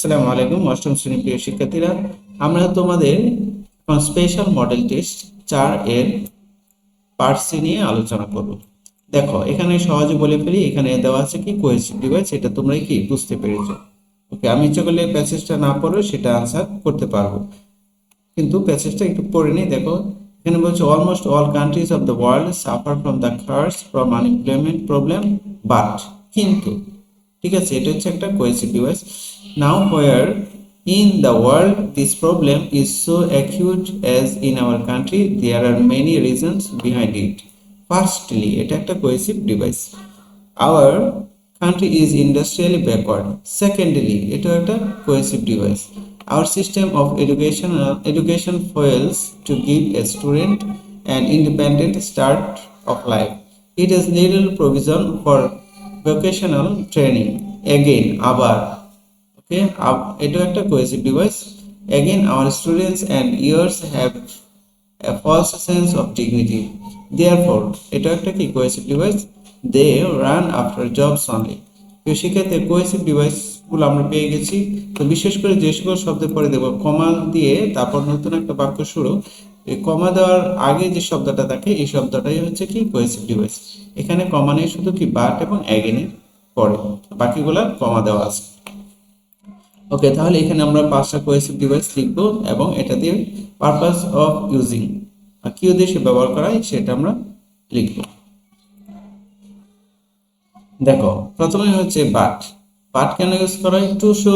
আসসালামু আলাইকুম, অষ্টম শ্রেণি প্রিয় শিক্ষার্থীরা। আমরা তোমাদের স্পেশাল মডেল টেস্ট চার এর পার্টসি নিয়ে আলোচনা করব। দেখো, এখানে সহজে বলে ফেলি, এখানে দেওয়া আছে কি কোয়েসিভ ডিভাইস এটা তোমরা কি বুঝতে পেরেছ? ওকে আমি ইচ্ছা করলে প্যাসেজটা না পড়ে সেটা আনসার করতে পারব। কিন্তু প্যাসেজটা একটু পড়ে নিই, দেখো, এখানে বলছে almost all countries of the world suffer from the curse from unemployment problem but কিন্তু, ঠিক আছে, এটা হচ্ছে একটা cohesive device now where in the world this problem is so acute as in our country there are many reasons behind it firstly এটা একটা coercive device our country is industrially backward secondly এটা একটা coercive device our system of education education fails to give a student an independent start of life it has little provision for vocational training again আবার okay এটা একটা cohesive device. Again, our students and years have a false sense of dignity. Therefore এটা একটা কি cohesive device. They run after jobs only. তো সেক্ষেত্রে cohesive ডিভাইসগুলো আমরা পেয়ে গেছি। তো বিশেষ করে যে সকল শব্দের পরে দেবো, কমা দিয়ে তারপর নতুন একটা বাক্য শুরু। কমা দেওয়ার আগে যে শব্দটা থাকে, এই শব্দটাই হচ্ছে কি? কোয়েসিভ ডিভাইস এখানে কমা নেই, শুধু কি বাট এবং অ্যাগেনের পরে বাকিগুলা কমা দেওয়া আছে। ওকে তাহলে এখানে আমরা পাঁচটা কোয়েসিভ ডিভাইস লিখব এবং এটা দিয়ে পারপাস অফ ইউজিং কি উদ্দেশ্যে ব্যবহার করা হয় সেটা আমরা লিখব। দেখো, প্রথমে হচ্ছে বাট বাট কেন ইউজ করা হয় টু শো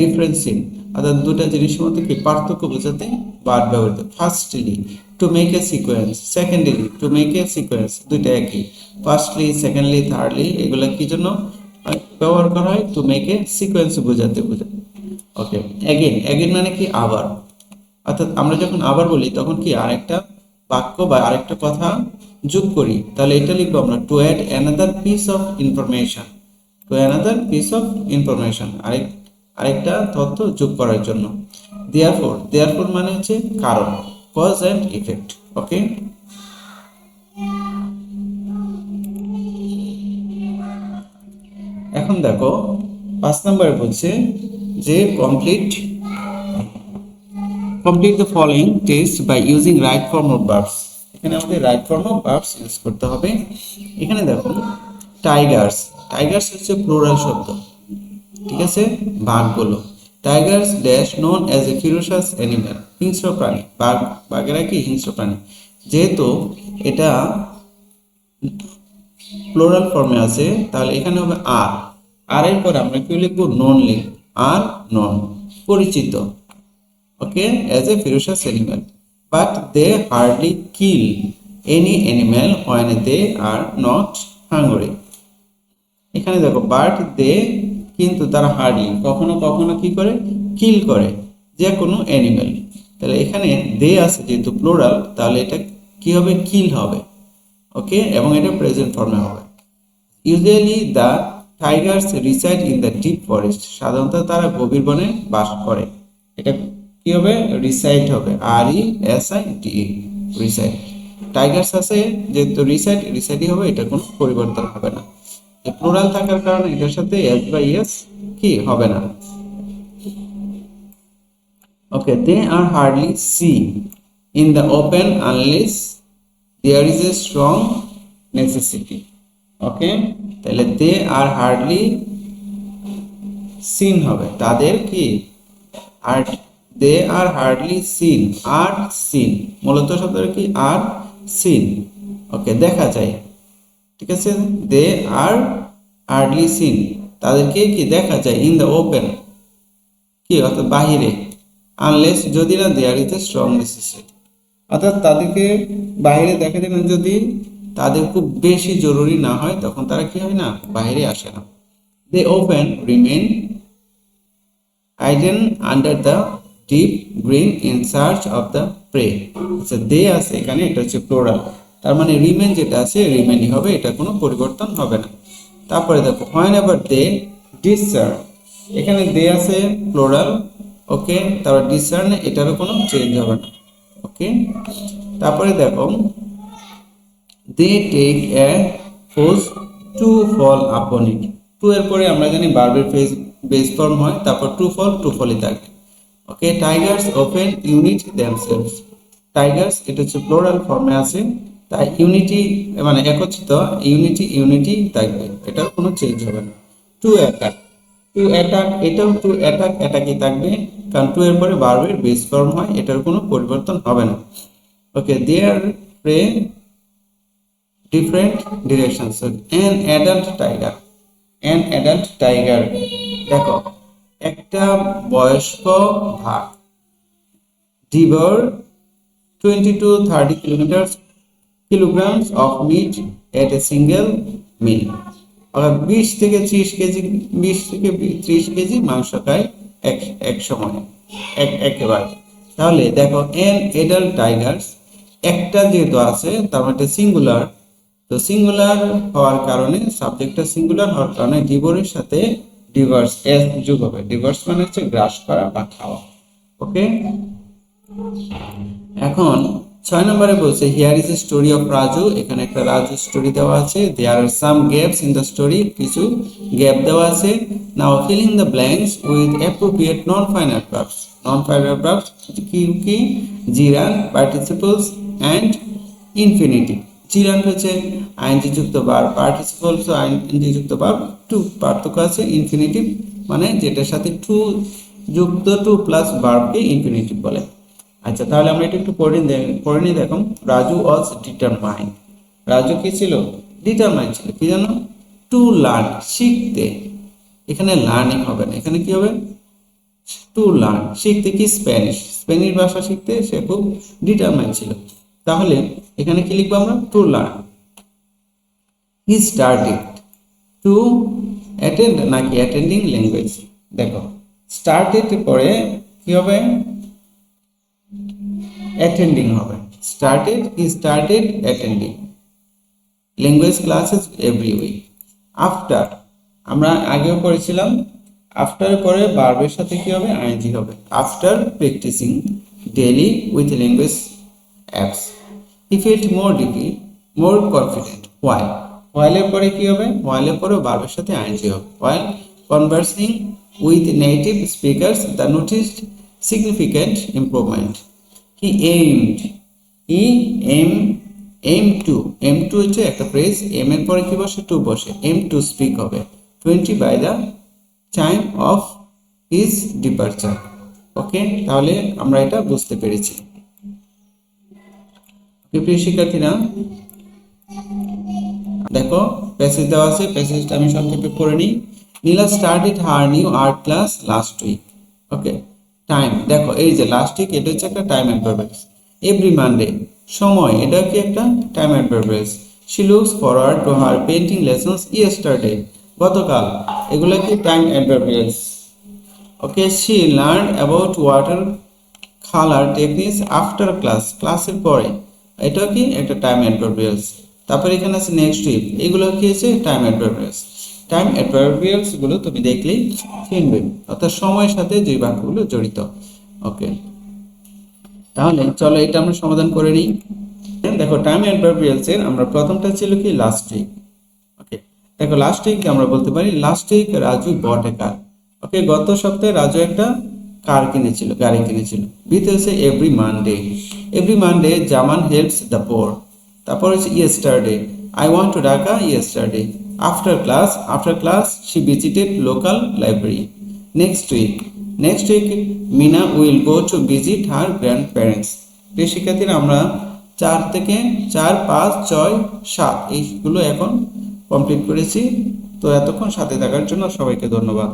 ডিফারেন্স ইন অর্থাৎ দুটা জিনিসের মধ্যে কি পার্থক্য বোঝাতে বাট ব্যবহৃত। Firstly to make a sequence secondly to make a sequence দুইটা একই। ফার্স্টলি সেকেন্ডলি থার্ডলি এগুলো কি জন্য? ব্যবহার করা হয় টু মেক এ সিকোয়েন্স বোঝাতে বোঝাতে। ওকে অ্যাগেন অ্যাগেন মানে কি আবার? অর্থাৎ আমরা যখন আবার বলি, তখন কি আরেকটা বাক্য বা আরেকটা কথা যোগ করি? তাহলে এটা লিখব আমরা to add another piece of information to another piece of information আরেক, আরেকটা তথ্য যোগ করার জন্য। দেয়ারফোর দেয়ারফোর মানে হচ্ছে কারণ কজ অ্যান্ড ইফেক্ট ওকে এখন দেখো, পাঁচ নম্বরে বলছে যে complete complete the following test by using right form of verbs এখানে আমাদের right form of verbs use করতে হবে। এখানে দেখো টাইগার্স টাইগার্স হচ্ছে প্লুরাল শব্দ, ঠিক আছে? বাঘগুলো। Tigers dash known as a ferocious animal হিংস্র প্রাণী। বাঘ, বাঘেরা কি? হিংস্র প্রাণী। যেহেতু এটা প্লোরাল ফর্মে আছে, তাহলে এখানে হবে আর আর এর পরে আমরা কি লিখব? নন লিখব। আর নন পরিচিত। Okay as a ferocious animal, but they hardly kill any animal when they are not hungry এখানে দেখো বাট দে কিন্তু তারা হার্ডলি কখনো কখনো কি করে? কিল করে, যে কোনো অ্যানিমেল তাহলে এখানে দে আছে যেহেতু প্লোরাল তাহলে এটা কি হবে? কিল হবে। ওকে এবং এটা প্রেজেন্ট ফর্মে হবে। Usually the tigers reside in the deep forest সাধারণত তারা গভীর বনে বাস করে। এটা কি হবে? রিসাইড হবে। R E S I D reside tigers আছে, যেহেতু রিসাইড রিসাইডই হবে, এটা কোনো পরিবর্তন হবে না। প্লুরাল থাকার কারণে এটার সাথে এস বাই এস কি হবে না। Okay they are hardly see in the open unless there is a strong necessity okay? তাহলে দে আর হার্ডলি সিন হবে। তাদের কি? আর they are hardly seen, are seen. মূলত শব্দটা কি? আর সিন। ওকে, দেখা যায় ঠিক আছে? They are hardly seen. তাদেরকে কি দেখা যায়? In the open. কি? অর্থাৎ বাহিরে। আনলেস যদি না, দেয়ার এ স্ট্রং নেসেসিটি অর্থাৎ তাদেরকে বাইরে দেখা যায় না, যদি তাদের খুব বেশি জরুরি না হয়, তখন তারা কি হয় না, বাইরে আসে না। They open remain hidden under the deep green in search of the prey আচ্ছা দে আছে এখানে এটা হচ্ছে প্লোরাল তার মানে রিমেন যেটা আছে রিমেনই হবে, এটা কোনো পরিবর্তন হবে না। তারপরে দেখো হোয়েন এভার দে ডিসচার্ন এখানে দে আছে প্লোরাল ওকে তারপর ডিসচার্ন এটারও কোনো চেঞ্জ হবে না ওকে তারপরে দেখো দে টেক এ ফোজ টু ফল আপন ইট টু এর পরে আমরা জানি বার্বের ফেজ বেস ফর্ম হয়, তারপর ট্রু ফল ট্রু ফলই থাকবে okay tigers open unit themselves tigers এটা হচ্ছে প্লোরাল ফর্মে আছে, তাই ইউনিটি মানে একত্রিত ইউনিটি ইউনিটি থাকবে। এটার কোনো চেঞ্জ হবে না। টু অ্যাটাক টু অ্যাটাক এটাও টু অ্যাটাক অ্যাটাকই থাকবে, কারণ টু এর পরে বারবের বেস ফর্ম হয়, এটার কোনো পরিবর্তন হবে না। Okay their prey different directions an adult tiger an adult tiger দেখো, একটা বয়স্ক ভাগ devour twenty two thirty kilometer kilograms of meat at a single meal. অর্থাৎ বিশ থেকে ত্রিশ কেজি, বিশ থেকে ত্রিশ কেজি মাংস খায় এক এক সময়, এক, একেবারে। তাহলে দেখো এন এডাল টাইগার্স একটা যেহেতু আছে, তার মানে সিঙ্গুলার তো সিঙ্গুলার হওয়ার কারণে সাবজেক্টটা সিঙ্গুলার হওয়ার কারণে ডিভোরের সাথে ডিভার্স এস যোগ হবে। ডিভার্স মানে হচ্ছে গ্রাস করা বা খাওয়া। ওকে এখন ছয় নম্বরে বলছে here is a story of Raju এখানে একটা রাজু স্টোরি দেওয়া আছে। There are some gaps in the story কিছু গ্যাপ দেওয়া আছে। Now filling the blanks with appropriate non finite verbs non finite verbs কি কি? Gerunds participles and infinitive gerunds হচ্ছে আইনজি যুক্ত বার পার্টিসিপলস আইনজি যুক্ত বার টু পার্থক্য আছে ইনফিনিটিভ মানে যেটার সাথে টু যুক্ত টু প্লাস ভার্বকে ইনফিনিটিভ বলে। আচ্ছা তাহলে আমরা এটা একটু পড়ে পড়ে নিই দেখো। রাজু ওয়াজ ডিটারমাইন্ড রাজু কি ছিল? ডিটারমাইন্ড ছিল। কি জানো? টু লার্ন শিখতে। এখানে লার্নিং হবে না। এখানে কি হবে? টু লার্ন শিখতে কি? স্প্যানিশ স্প্যানিশ ভাষা শিখতে সে খুব ডিটারমাইন্ড ছিল। তাহলে এখানে কি লিখব আমরা? To learn he started to attend নাকি অ্যাটেন্ডিং ল্যাঙ্গুয়েজ দেখো স্টার্ট স্টার্টেড পরে কি হবে? অ্যাটেন্ডিং হবে। Started he started attending language classes every week after আমরা আগেও করেছিলাম আফটার পরে বার্বের সাথে কি হবে? আইনজি হবে। After practicing daily with language apps he felt more deeply more confident while ওয়াইলের পরে কি হবে? ওয়াইলের পরে বার্বের সাথে আইনজি হবে। While conversing with native speakers the noticed significant improvement he aimed he aim aim to aim to হচ্ছে একটা ফ্রেজ এম এর পরে কি বসে? টু বসে। এম টু স্পিক হবে। Twenty by the time of his departure okay তাহলে আমরা এটা বুঝতে পেরেছি। প্রিয় শিক্ষার্থীরা, দেখো প্যাসেজ দেওয়া আছে প্যাসেজটা আমি সংক্ষেপে পড়ে নিই। Nila started her new art class last week okay time দেখো, এই যে লাস্ট উইক এটা হচ্ছে একটা টাইম অ্যাডভার্টাইজ এভরি মানডে সময়, এটা কি একটা? Time adverb she looks forward to her painting lessons yesterday গতকাল। এগুলো কি time adverb okay she learn about water colour techniques after class ক্লাসের পরে। এটা কি? একটা টাইম অ্যাডভার্বিয়ালস তারপরে এখানে আছে নেক্সট উইক এগুলো কি আছে টাইম অ্যাডভার্বিয়ালস টাইম অ্যাডভার্বিয়ালসগুলো তুমি দেখলেই চিনবে। অর্থাৎ সময়ের সাথে যে বাক্যগুলো জড়িত। ওকে তাহলে চলো এটা আমরা সমাধান করে নিই। দেখো টাইম অ্যাডভার্বিয়ালস এর আমরা প্রথমটা ছিল কি? লাস্ট উইক ওকে দেখো লাস্ট উইক আমরা বলতে পারি last week Raju bought a car okay গত সপ্তাহে রাজু একটা কার কিনেছিল, গাড়ি কিনেছিল। বিতে হচ্ছে every Monday every Monday Zaman helps the poor তারপর হচ্ছে yesterday I want to Dhaka yesterday after class after class she visited local library next week next week Mina will go to visit her grandparents প্রিয় শিক্ষার্থীরা, আমরা চার থেকে চার, পাঁচ, ছয়, সাত, এইগুলো এখন কমপ্লিট করেছি। তো এতক্ষণ সাথে থাকার জন্য সবাইকে ধন্যবাদ।